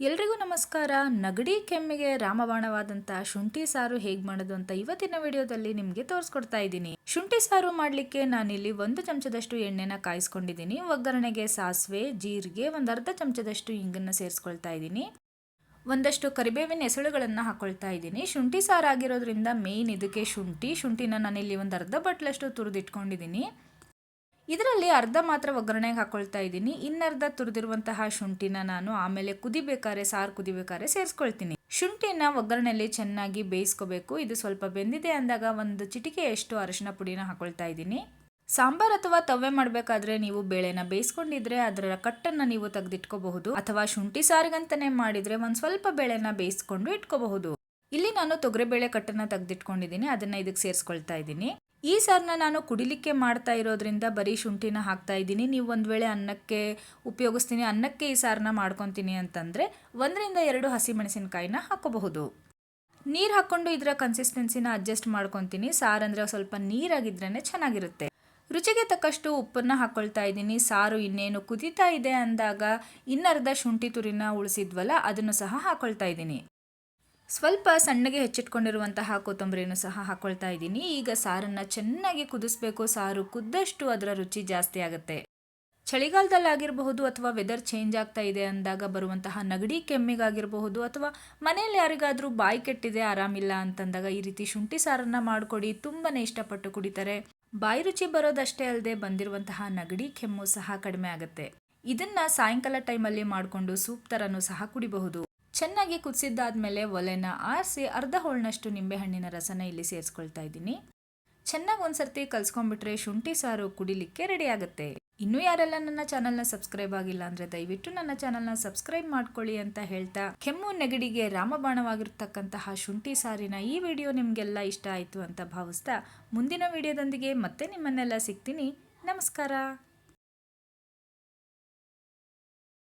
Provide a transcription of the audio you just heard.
ಎಲ್ರಿಗೂ ನಮಸ್ಕಾರ. ನಗಡಿ, ಕೆಮ್ಮಿಗೆ ರಾಮಬಾಣವಾದಂಥ ಶುಂಠಿ ಸಾರು ಹೇಗೆ ಮಾಡೋದು ಅಂತ ಇವತ್ತಿನ ವಿಡಿಯೋದಲ್ಲಿ ನಿಮಗೆ ತೋರಿಸ್ಕೊಡ್ತಾ ಇದ್ದೀನಿ. ಶುಂಠಿ ಸಾರು ಮಾಡಲಿಕ್ಕೆ ನಾನಿಲ್ಲಿ ಒಂದು ಚಮಚದಷ್ಟು ಎಣ್ಣೆನ ಕಾಯಿಸ್ಕೊಂಡಿದ್ದೀನಿ. ಒಗ್ಗರಣೆಗೆ ಸಾಸಿವೆ, ಜೀರಿಗೆ, ಒಂದು ಅರ್ಧ ಚಮಚದಷ್ಟು ಇಂಗನ್ನು ಸೇರಿಸ್ಕೊಳ್ತಾ ಇದ್ದೀನಿ. ಒಂದಷ್ಟು ಕರಿಬೇವಿನ ಎಸಳುಗಳನ್ನು ಹಾಕೊಳ್ತಾ ಇದ್ದೀನಿ. ಶುಂಠಿ ಸಾರು ಆಗಿರೋದ್ರಿಂದ ಮೇಯ್ನ್ ಇದಕ್ಕೆ ಶುಂಠಿ. ಶುಂಠಿನ ನಾನಿಲ್ಲಿ ಒಂದು ಅರ್ಧ ಬಟ್ಲಷ್ಟು ತುರಿದಿಟ್ಕೊಂಡಿದ್ದೀನಿ. ಇದರಲ್ಲಿ ಅರ್ಧ ಮಾತ್ರ ಒಗ್ಗರಣೆಗೆ ಹಾಕೊಳ್ತಾ ಇದ್ದೀನಿ. ಇನ್ನರ್ಧ ತುರಿದಿರುವಂತಹ ಶುಂಠಿನ ನಾನು ಆಮೇಲೆ ಕುದಿಬೇಕಾದ್ರೆ ಸಾರು ಕುದಿಬೇಕಾದ್ರೆ ಸೇರಿಸ್ಕೊಳ್ತೀನಿ. ಶುಂಠಿನ ಒಗ್ಗರಣೆಯಲ್ಲಿ ಚೆನ್ನಾಗಿ ಬೇಯಿಸ್ಕೋಬೇಕು. ಇದು ಸ್ವಲ್ಪ ಬೆಂದಿದೆ ಅಂದಾಗ ಒಂದು ಚಿಟಿಕೆಯಷ್ಟು ಅರಿಶಿನ ಪುಡಿನ ಹಾಕೊಳ್ತಾ ಇದ್ದೀನಿ. ಸಾಂಬಾರ್ ಅಥವಾ ತವ್ವೆ ಮಾಡಬೇಕಾದ್ರೆ ನೀವು ಬೇಳೆನ ಬೇಯಿಸ್ಕೊಂಡಿದ್ರೆ ಅದರ ಕಟ್ಟನ್ನು ನೀವು ತೆಗೆದಿಟ್ಕೋಬಹುದು. ಅಥವಾ ಶುಂಠಿ ಸಾರಿಗಂತಾನೆ ಮಾಡಿದ್ರೆ ಒಂದು ಸ್ವಲ್ಪ ಬೇಳೆನ ಬೇಯಿಸ್ಕೊಂಡು ಇಟ್ಕೋಬಹುದು. ಇಲ್ಲಿ ನಾನು ತೊಗರಿಬೇಳೆ ಕಟ್ಟನ್ನು ತೆಗೆದಿಟ್ಕೊಂಡಿದ್ದೀನಿ. ಅದನ್ನ ಇದಕ್ಕೆ ಸೇರಿಸ್ಕೊಳ್ತಾ ಇದ್ದೀನಿ. ಈ ಸಾರನ್ನ ನಾನು ಕುಡಿಲಿಕ್ಕೆ ಮಾಡ್ತಾ ಇರೋದ್ರಿಂದ ಬರೀ ಶುಂಠಿನ ಹಾಕ್ತಾ ಇದ್ದೀನಿ. ನೀವು ಒಂದು ವೇಳೆ ಅನ್ನಕ್ಕೆ ಉಪಯೋಗಿಸ್ತೀನಿ, ಅನ್ನಕ್ಕೆ ಈ ಸಾರನ್ನ ಮಾಡ್ಕೊತೀನಿ ಅಂತಂದರೆ ಒಂದರಿಂದ ಎರಡು ಹಸಿಮೆಣಸಿನಕಾಯಿನ ಹಾಕೋಬಹುದು. ನೀರು ಹಾಕ್ಕೊಂಡು ಇದರ ಕನ್ಸಿಸ್ಟೆನ್ಸಿನ ಅಡ್ಜಸ್ಟ್ ಮಾಡ್ಕೊತೀನಿ. ಸಾರು ಅಂದರೆ ಸ್ವಲ್ಪ ನೀರಾಗಿದ್ರೇ ಚೆನ್ನಾಗಿರುತ್ತೆ. ರುಚಿಗೆ ತಕ್ಕಷ್ಟು ಉಪ್ಪನ್ನು ಹಾಕ್ಕೊಳ್ತಾ ಇದ್ದೀನಿ. ಸಾರು ಇನ್ನೇನು ಕುದೀತಾ ಇದೆ ಅಂದಾಗ ಇನ್ನರ್ಧ ಶುಂಠಿ ತುರಿನ ಉಳಿಸಿದ್ವಲ್ಲ, ಅದನ್ನು ಸಹ ಹಾಕ್ಕೊಳ್ತಾ ಇದ್ದೀನಿ. ಸ್ವಲ್ಪ ಸಣ್ಣಗೆ ಹೆಚ್ಚಿಟ್ಕೊಂಡಿರುವಂತಹ ಕೊತ್ತಂಬರಿಯನ್ನು ಸಹ ಹಾಕೊಳ್ತಾ ಇದ್ದೀನಿ. ಈಗ ಸಾರನ್ನು ಚೆನ್ನಾಗಿ ಕುದಿಸ್ಬೇಕು. ಸಾರು ಕುದ್ದಷ್ಟು ಅದರ ರುಚಿ ಜಾಸ್ತಿ ಆಗುತ್ತೆ. ಚಳಿಗಾಲದಲ್ಲಾಗಿರಬಹುದು ಅಥವಾ ವೆದರ್ ಚೇಂಜ್ ಆಗ್ತಾ ಇದೆ ಅಂದಾಗ ಬರುವಂತಹ ನಗಡಿ ಕೆಮ್ಮಿಗಾಗಿರಬಹುದು ಅಥವಾ ಮನೆಯಲ್ಲಿ ಯಾರಿಗಾದರೂ ಬಾಯಿ ಕೆಟ್ಟಿದೆ, ಆರಾಮಿಲ್ಲ ಅಂತಂದಾಗ ಈ ರೀತಿ ಶುಂಠಿ ಸಾರನ್ನ ಮಾಡಿಕೊಡಿ. ತುಂಬಾ ಇಷ್ಟಪಟ್ಟು ಕುಡಿತಾರೆ. ಬಾಯಿ ರುಚಿ ಬರೋದಷ್ಟೇ ಅಲ್ಲದೆ ಬಂದಿರುವಂತಹ ನಗಡಿ ಕೆಮ್ಮು ಸಹ ಕಡಿಮೆ ಆಗುತ್ತೆ. ಇದನ್ನು ಸಾಯಂಕಾಲ ಟೈಮಲ್ಲಿ ಮಾಡಿಕೊಂಡು ಸೂಪ್ ಥರನೂ ಸಹ ಕುಡಿಬಹುದು. ಚೆನ್ನಾಗಿ ಕುದಿಸಿದ್ದಾದಮೇಲೆ ಒಲೆನ ಆರಿಸಿ ಅರ್ಧ ಹೋಳ್ನಷ್ಟು ನಿಂಬೆಹಣ್ಣಿನ ರಸನ ಇಲ್ಲಿ ಸೇರಿಸ್ಕೊಳ್ತಾ ಇದ್ದೀನಿ. ಚೆನ್ನಾಗಿ ಒಂದ್ಸರ್ತಿ ಕಲ್ಸ್ಕೊಂಡ್ಬಿಟ್ರೆ ಶುಂಠಿ ಸಾರು ಕುಡಿಲಿಕ್ಕೆ ರೆಡಿ ಆಗುತ್ತೆ. ಇನ್ನೂ ಯಾರೆಲ್ಲ ನನ್ನ ಚಾನಲ್ನ ಸಬ್ಸ್ಕ್ರೈಬ್ ಆಗಿಲ್ಲ ಅಂದರೆ ದಯವಿಟ್ಟು ನನ್ನ ಚಾನಲ್ನ ಸಬ್ಸ್ಕ್ರೈಬ್ ಮಾಡ್ಕೊಳ್ಳಿ ಅಂತ ಹೇಳ್ತಾ ಕೆಮ್ಮು ನೆಗಡಿಗೆ ರಾಮಬಾಣವಾಗಿರ್ತಕ್ಕಂತಹ ಶುಂಠಿ ಸಾರಿನ ಈ ವಿಡಿಯೋ ನಿಮಗೆಲ್ಲ ಇಷ್ಟ ಆಯಿತು ಅಂತ ಭಾವಿಸ್ತಾ ಮುಂದಿನ ವಿಡಿಯೋದೊಂದಿಗೆ ಮತ್ತೆ ನಿಮ್ಮನ್ನೆಲ್ಲ ಸಿಗ್ತೀನಿ. ನಮಸ್ಕಾರ.